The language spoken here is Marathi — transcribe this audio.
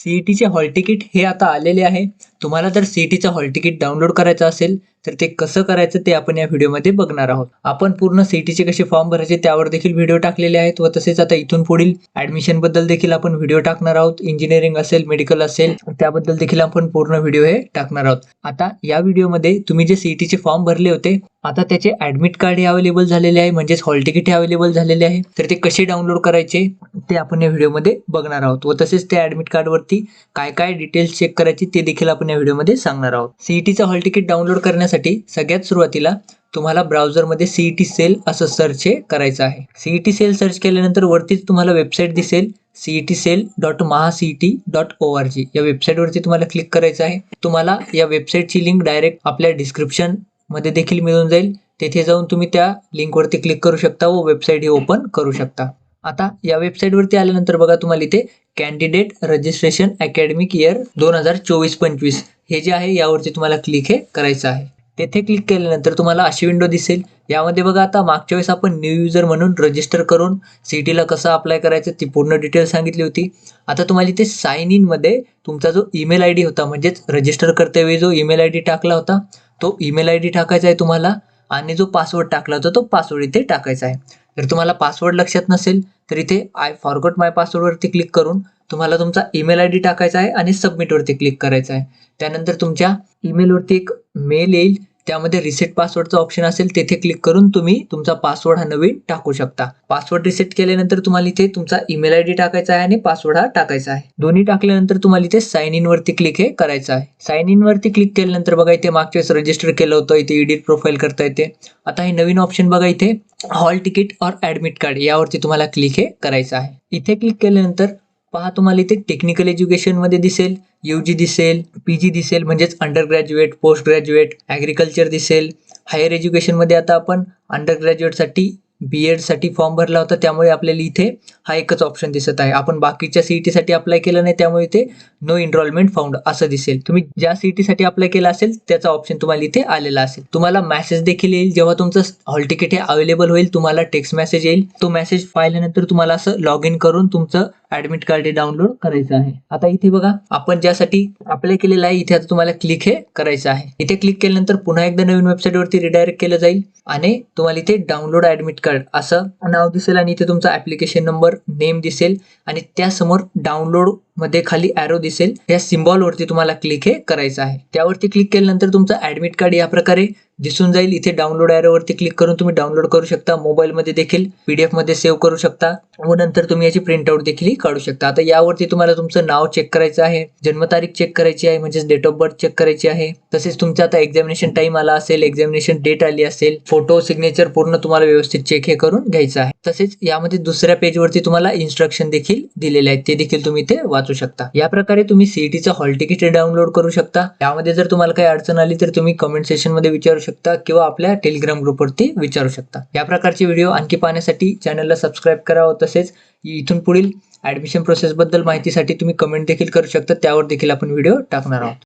सीईटीचे हॉल तिकीट हे आता आलेले आहे. तुम्हाला जर सीईटीचं हॉल तिकीट डाउनलोड करायचं असेल तर ते कसं करायचं ते आपण या व्हिडिओमध्ये बघणार आहोत. आपण पूर्ण सीटीचे कसे फॉर्म भरायचे त्यावर देखील व्हिडिओ टाकलेले आहेत व तसेच आता इथून पुढील ऍडमिशनबद्दल देखील आपण व्हिडिओ टाकणार आहोत. इंजिनिअरिंग असेल मेडिकल असेल त्याबद्दल देखील आपण पूर्ण व्हिडिओ हे टाकणार आहोत. आता या व्हिडिओमध्ये तुम्ही जे सीईटीचे फॉर्म भरले होते आता त्याचे ऍडमिट कार्ड हे अवेलेबल झालेले आहे म्हणजेच हॉल तिकीट हे अवेलेबल झालेले आहे. तर ते कसे डाउनलोड करायचे ते आपण या व्हिडिओमध्ये बघणार आहोत व तसेच त्या ऍडमिट कार्डवरती काय काय डिटेल्स चेक करायचे ते देखील आपण या व्हिडिओमध्ये सांगणार आहोत. सीईटीचं हॉल तिकीट डाउनलोड करण्यासाठी सगळ्यात सुरुवातीला तुम्हाला ब्राउझरमध्ये सीईटी सेल असं सर्च हे करायचं आहे. सीईटी सेल सर्च केल्यानंतर वरतीच तुम्हाला वेबसाईट दिसेल. CET cell dot Maha CET dot O R G या वेबसाईटवरती तुम्हाला क्लिक करायचं आहे. तुम्हाला या वेबसाईटची लिंक डायरेक्ट आपल्या डिस्क्रिप्शनमध्ये देखील मिळून जाईल. तेथे जाऊन तुम्ही त्या लिंकवरती क्लिक करू शकता व वेबसाईट ही ओपन करू शकता. आता या वेबसाईटवरती आल्यानंतर बघा तुम्हाला इथे कॅन्डिडेट रजिस्ट्रेशन अकॅडमिक इयर दोन हजार चोवीस पंचवीस हे जे आहे यावरती तुम्हाला क्लिक हे करायचं आहे. तेथे क्लिक केल्यानंतर तुम्हाला अशी विंडो दिसेल. यामध्ये बघा आता मागच्या वेळेस आपण न्यू युजर म्हणून रजिस्टर करून सी टीला कसं अप्लाय करायचं ती पूर्ण डिटेल सांगितली होती. आता तुम्हाला इथे साईन इनमध्ये तुमचा जो ईमेल आय डी होता म्हणजेच रजिस्टर करतेवेळी जो ईमेल आय डी टाकला होता तो ईमेल आय डी टाकायचा आहे तुम्हाला आणि जो पासवर्ड टाकला होता तो पासवर्ड इथे टाकायचा आहे. जर तुम्हाला पासवर्ड लक्षात नसेल तर इथे आय फॉरगॉट माय पासवर्डवरती क्लिक करून तुम्हाला तुमचा ईमेल आय डी टाकायचा आहे आणि सबमिटवरती क्लिक करायचा आहे. त्यानंतर तुमच्या ईमेलवरती एक मेल येईल. त्यामध्ये रिसेट पासवर्डचा ऑप्शन असेल तेथे क्लिक करून तुम्ही तुमचा पासवर्ड हा नवीन टाकू शकता. पासवर्ड रिसेट केल्यानंतर तुम्हाला इथे तुमचा ईमेल आय डी टाकायचा आहे आणि पासवर्ड हा टाकायचा आहे. दोन्ही टाकल्यानंतर तुम्हाला इथे साइन इन वरती क्लिक हे करायचं आहे. साइन इन वरती क्लिक केल्यानंतर बघा इथे मागच्या वेळेस रजिस्टर केलं होतं इथे एडिट प्रोफाईल करता येते. आता हे नवीन ऑप्शन बघा इथे हॉल तिकीट और ऍडमिट कार्ड यावरती तुम्हाला क्लिक हे करायचं आहे. इथे क्लिक केल्यानंतर पहा तुम्हाला इथे टेक्निकल एज्युकेशनमध्ये दिसेल यू जी दिसेल पी जी दिसेल म्हणजेच under graduate post graduate agriculture दिसेल हायर एज्युकेशनमध्ये आता आपण अंडर ग्रॅज्युएटसाठी बी एडसाठी फॉर्म भरला होता त्यामुळे आपल्याला इथे हा एकच ऑप्शन दिसत आहे. आपण बाकीच्या सीईटी साठी अप्लाय केलं नाही त्यामुळे इथे नो इनरोलमेंट फाउंड असं दिसेल. तुम्ही ज्या सी ई साठी अप्लाय केला असेल त्याचा ऑप्शन तुम्हाला इथे आलेला असेल. तुम्हाला मेसेज देखील येईल जेव्हा तुमचं हॉल तिकीट हे अवेलेबल होईल तुम्हाला टेक्स्ट मेसेज येईल. तो मेसेज पाहिल्यानंतर तुम्हाला असं लॉग इन करून तुमचं ऍडमिट कार्ड हे डाउनलोड करायचं आहे. आता इथे बघा आपण ज्यासाठी अप्लाय केलेलं आहे इथे आता तुम्हाला क्लिक हे करायचं आहे. इथे क्लिक केल्यानंतर पुन्हा एकदा नवीन वेबसाईट वरती रिडायरेक्ट केलं जाईल आणि तुम्हाला इथे डाउनलोड ऍडमिट कार्ड असं नाव दिसेल आणि इथे तुमचा ऍप्लिकेशन नंबर नेम दिसेल. आणि त्यासमोर डाउनलोड मध्ये खाली ॲरो दिसेल. या सिम्बॉल वरती तुम्हाला क्लिक हे करायचं आहे. त्यावरती क्लिक केल्यानंतर तुमचं ऍडमिट कार्ड या प्रकारे दिसून जाईल. इथे डाउनलोड वरती क्लिक करून तुम्ही डाउनलोड करू शकता. मोबाईलमध्ये देखील पीडीएफमध्ये सेव्ह करू शकता. व नंतर तुम्ही याची प्रिंटआउट देखील काढू शकता. आता यावरती तुम्हाला तुमचं नाव चेक करायचं आहे. जन्मतारीख चेक करायची आहे. म्हणजेच डेट ऑफ बर्थ चेक करायची आहे. तसेच तुमचा आता एक्झामिनेशन टाईम आला असेल. एक्झामिनेशन डेट आली असेल. फोटो सिग्नेचर पूर्ण तुम्हाला व्यवस्थित चेक हे करून घ्यायचं आहे. तसेच यामध्ये दुसऱ्या पेजवरती तुम्हाला इन्स्ट्रक्शन देखील दिलेले आहेत. ते देखील तुम्ही ते वाचू शकता. या प्रकारे तुम्ही सीईटीचं हॉल तिकीट डाउनलोड करू शकता. यामध्ये जर तुम्हाला काही अडचण आली तर तुम्ही कमेंट सेशनमध्ये विचारू शकता किंवा आपल्या टेलिग्राम ग्रुपवरती विचारू शकता. या प्रकारचे व्हिडिओ आणखी पाहण्यासाठी चॅनलला सबस्क्राईब करावं. तसेच इथून पुढील ऍडमिशन प्रोसेसबद्दल माहितीसाठी तुम्ही कमेंट देखील करू शकता. त्यावर देखील आपण व्हिडिओ टाकणार आहोत.